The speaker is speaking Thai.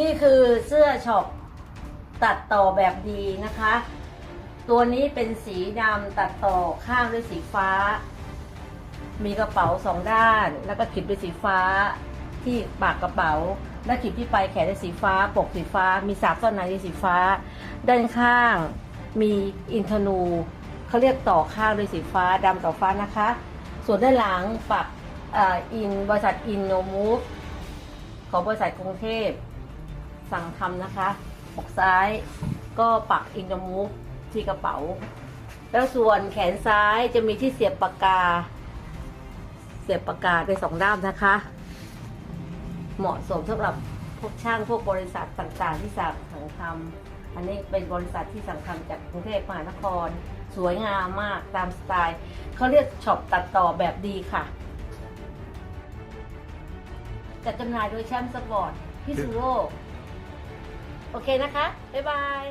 นี่คือเสื้อช็อปตัดต่อแบบดีนะคะ ตัวนี้เป็นสีดำตัดต่อข้างด้วยสีฟ้า มีกระเป๋าสองด้าน แล้วก็ขีดด้วยสีฟ้าที่ปากกระเป๋า และขีดที่ปลายแขนด้วยสีฟ้า ปกสีฟ้า มีสากซ่อนในด้วยสีฟ้า ด้านข้างมีอินทนูเขาเรียกต่อข้างด้วยสีฟ้าดำต่อฟ้านะคะ ส่วนด้านหลังปักออินบริษัทอินโนมูฟของบริษัทกรุงเทพ สั่งทำนะคะปกซ้ายก็ปักอินโนมูฟที่กระเป๋า แล้วส่วนแขนซ้ายจะมีที่เสียบปากกา เสียบปากกาได้สองด้ามนะคะ เหมาะสมสำหรับพวกช่างพวกบริษัทต่างๆ ที่สั่งทำอันนี้เป็นบริษัทที่สั่งทำจากกรุงเทพมหานคร สวยงามมากตามสไตล์เขาเรียกช็อปตัดต่อแบบดีค่ะจัดจำหน่ายโดยแชมป์สปอร์ตพิซูโร โอเคนะคะ บ๊ายบาย